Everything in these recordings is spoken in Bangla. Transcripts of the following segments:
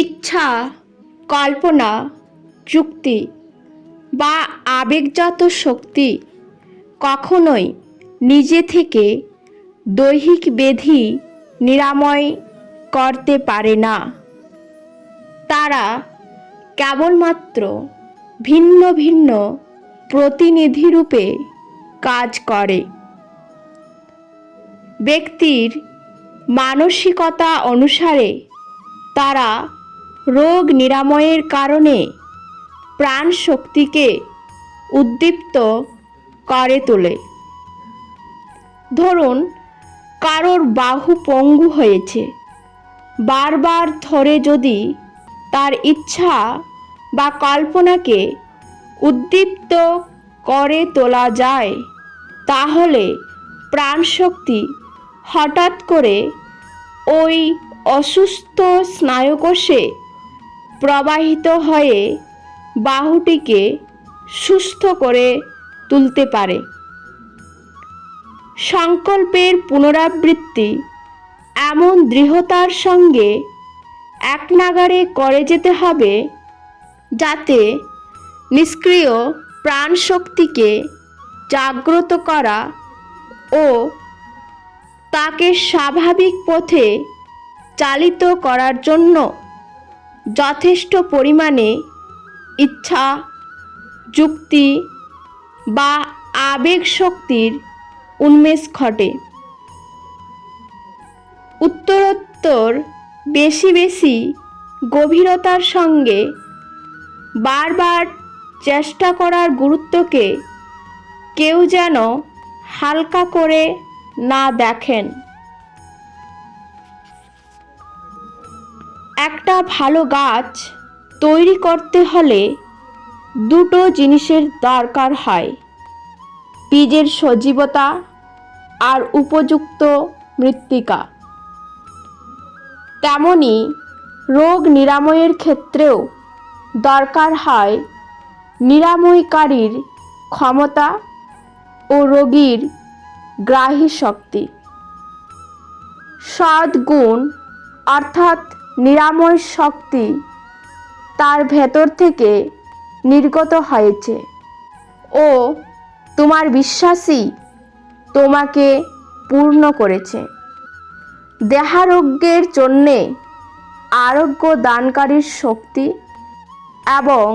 ইচ্ছা, কল্পনা, যুক্তি বা আবেগজাত শক্তি কখনোই নিজে থেকে দৈহিক ব্যাধি নিরাময় করতে পারে না। তারা কেবলমাত্র ভিন্ন ভিন্ন প্রতিনিধিরূপে কাজ করে। ব্যক্তির মানসিকতা অনুসারে তারা রোগ নিরাময়ের কারণে প্রাণ শক্তিকে উদ্দীপ্ত করে তোলে। ধরুন, কারোর বাহু পঙ্গু হয়েছে। বারবার ধরে যদি তার ইচ্ছা বা কল্পনাকে উদ্দীপ্ত করে তোলা যায়, তাহলে প্রাণশক্তি হঠাৎ করে ওই অসুস্থ স্নায়ুকোষে প্রবাহিত হয়ে বাহুটিকে সুস্থ করে তুলতে পারে। সংকল্পের পুনরাবৃত্তি এমন দৃঢ়তার সঙ্গে এক নাগারে করে যেতে হবে যাতে নিষ্ক্রিয় প্রাণশক্তিকে জাগ্রত করা ও তাকে স্বাভাবিক পথে চালিত করার জন্য যথেষ্ট পরিমাণে ইচ্ছা, যুক্তি বা আবেগ শক্তির উন্মেষ ঘটে। উত্তরোত্তর বেশি বেশি গভীরতার সঙ্গে বারবার চেষ্টা করার গুরুত্বকে কেউ যেন হালকা করে না দেখেন। ভালো গাছ তৈরি করতে হলে দুটো জিনিসের দরকার হয়। বীজের সজীবতা আর উপযুক্ত মৃত্তিকা। তেমনি রোগ নিরাময়ের ক্ষেত্রেও দরকার হয় নিরাময়কারীর ক্ষমতা ও রোগীর গ্রাহী শক্তি সদ্গুণ অর্থাৎ নিরাময় শক্তি তার ভেতর থেকে নির্গত হয়েছে। ও তোমার বিশ্বাসই তোমাকে পূর্ণ করেছে। দেহারোগ্যের জন্যে আরোগ্য দানকারীর শক্তি এবং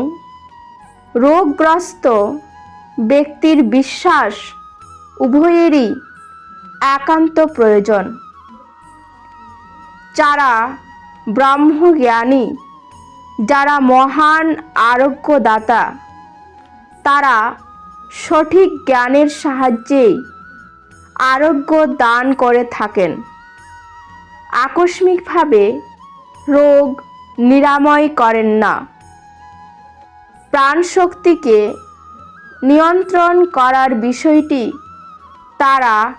রোগগ্রস্ত ব্যক্তির বিশ্বাস উভয়েরই একান্ত প্রয়োজন। যারা ব্রহ্মজ্ঞানী, যারা মহান আরোগ্যদাতা, তারা সঠিক জ্ঞানের সাহায্যেই আরোগ্য দান করে থাকেন। আকস্মিকভাবে রোগ নিরাময় করেন না। প্রাণশক্তিকে নিয়ন্ত্রণ করার বিষয়টি তারা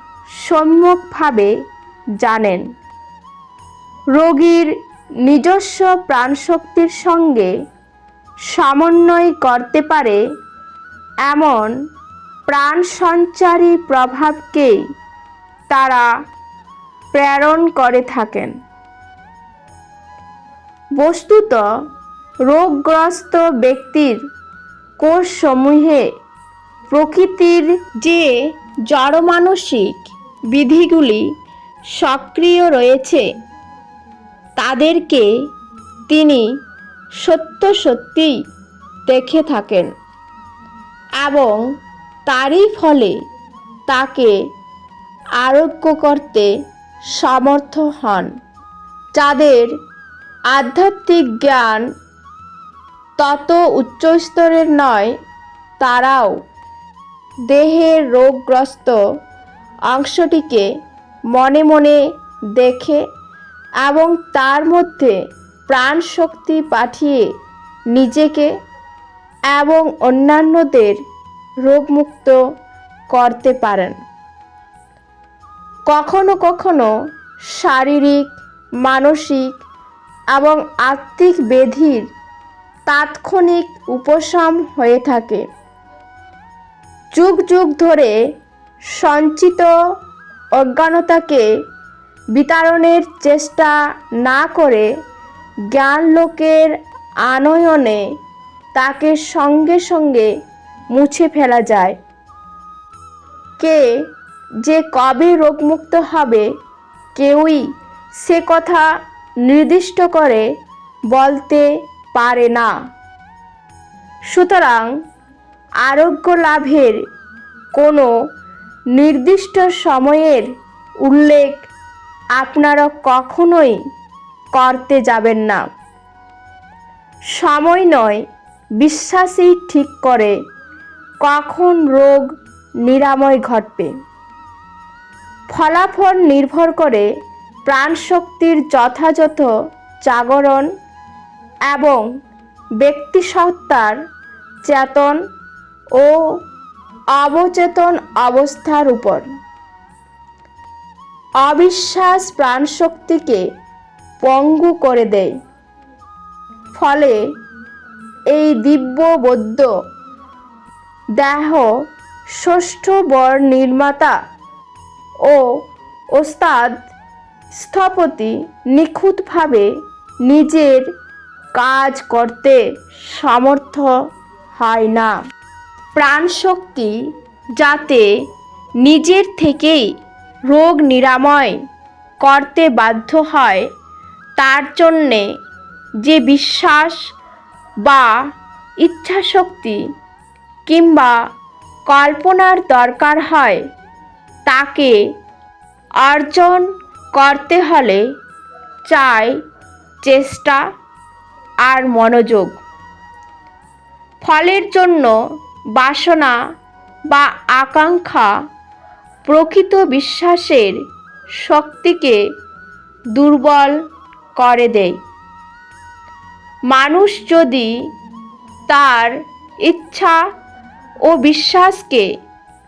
সম্যকভাবে জানেন। রোগীর নিজস্ব প্রাণশক্তির সঙ্গে সমন্বয় করতে পারে এমন প্রাণ সঞ্চারী প্রভাবকেই তারা প্রেরণ করে থাকেন। বস্তুত রোগগ্রস্ত ব্যক্তির কোষসমূহে প্রকৃতির যে জড়মানসিক বিধিগুলি সক্রিয় রয়েছে তাদেরকে তিনি সত্য সত্যিই দেখে থাকেন এবং তারই ফলে তাকে আরোগ্য করতে সমর্থ হন, যাদের আধ্যাত্মিক জ্ঞান তত উচ্চস্তরের নয়, তারাও দেহের রোগগ্রস্ত অংশটিকে মনে মনে দেখে এবং তার মধ্যে প্রাণ শক্তি পাঠিয়ে নিজেকে এবং অন্যান্যদের রোগমুক্ত করতে পারেন। কখনো কখনো শারীরিক, মানসিক এবং আত্মিক ব্যাধির তাৎক্ষণিক উপশম হয়ে থাকে। যুগ যুগ ধরে সঞ্চিত অজ্ঞানতাকে বিতাড়নের চেষ্টা না করে জ্ঞান লোকের আনয়নে তাকে সঙ্গে সঙ্গে মুছে ফেলা যায়। কে যে কবে রোগমুক্ত হবে, কেউই সে কথা নির্দিষ্ট করে বলতে পারে না। সুতরাং আরোগ্য লাভের কোনো নির্দিষ্ট সময়ের উল্লেখ আপনারা কখনোই করতে যাবেন না। সময় নয়, বিশ্বাসই ঠিক করে কখন রোগ নিরাময় ঘটবে। ফলাফল নির্ভর করে প্রাণশক্তির যথাযথ জাগরণ এবং ব্যক্তিসত্তার চেতন ও অবচেতন অবস্থার উপর। অবিশ্বাস প্রাণশক্তিকে পঙ্গু করে দেয়। ফলে এই দিব্য বৌদ্ধ দেহ ষষ্ঠ বর নির্মাতা ও ওস্তাদ স্থপতি নিখুঁতভাবে নিজের কাজ করতে সমর্থ হয় না। প্রাণশক্তি যাতে নিজের থেকেই রোগ নিরাময় করতে বাধ্য হয়, তার জন্যে যে বিশ্বাস বা ইচ্ছাশক্তি কিংবা কল্পনার দরকার হয়, তাকে অর্জন করতে হলে চাই চেষ্টা আর মনোযোগ। ফলের জন্য বাসনা বা আকাঙ্ক্ষা প্রকৃত বিশ্বাসের শক্তিকে দুর্বল করে দেয়। মানুষ যদি তার ইচ্ছা ও বিশ্বাসকে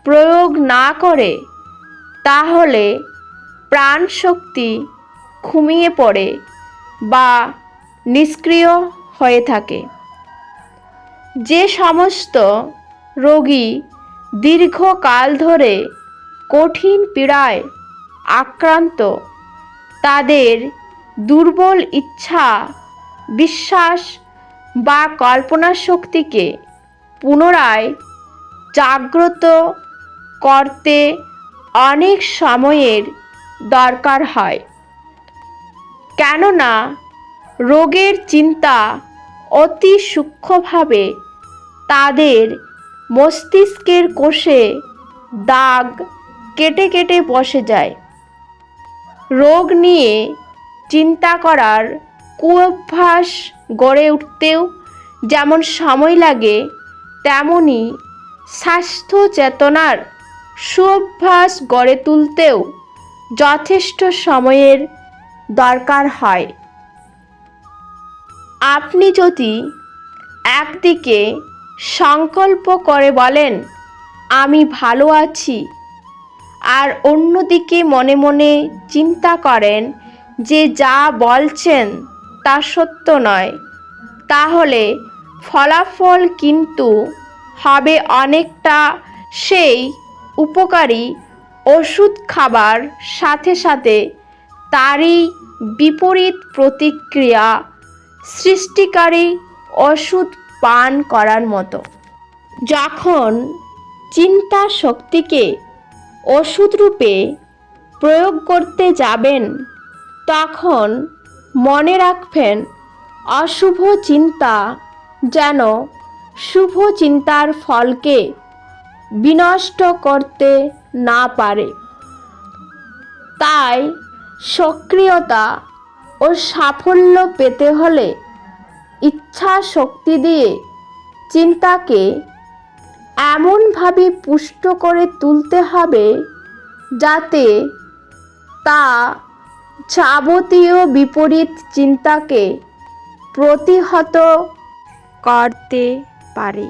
প্রয়োগ না করে, তাহলে প্রাণ শক্তি ঘুমিয়ে পড়ে বা নিষ্ক্রিয় হয়ে থাকে। যে সমস্ত রোগী দীর্ঘকাল ধরে কঠিন পীড়ায় আক্রান্ত। তাদের দুর্বল ইচ্ছা, বিশ্বাস বা কল্পনা শক্তিকে পুনরায় জাগ্রত করতে অনেক সময়ের দরকার হয়। কেননা রোগের চিন্তা অতি সূক্ষ্মভাবে তাদের মস্তিষ্কের কোষে দাগ কেটে কেটে বসে যায়। রোগ নিয়ে চিন্তা করার কুঅভ্যাস গড়ে উঠতেও যেমন সময় লাগে, তেমনি স্বাস্থ্য চেতনার সুঅভ্যাস গড়ে তুলতেও যথেষ্ট সময়ের দরকার হয়। আপনি যদি একদিকে সংকল্প করে বলেন, আমি ভালো আছি আর অন্যদিকে মনে মনে চিন্তা করেন যে যা বলছেন তা সত্য নয়। তাহলে ফলাফল কিন্তু হবে অনেকটা সেই উপকারী ওষুধ খাবার সাথে সাথে তারই বিপরীত প্রতিক্রিয়া সৃষ্টিকারী ওষুধ পান করার মতো। যখন চিন্তা শক্তিকে ওষুধ রূপে প্রয়োগ করতে যাবেন, তখন মনে রাখবেন অশুভ চিন্তা যেন শুভ চিন্তার ফলকে বিনষ্ট করতে না পারে। তাই সক্রিয়তা ও সাফল্য পেতে হলে ইচ্ছা শক্তি দিয়ে চিন্তাকে এমনভাবে পুষ্ট করে তুলতে হবে যাতে তা যাবতীয় বিপরীত চিন্তাকে প্রতিহত করতে পারে।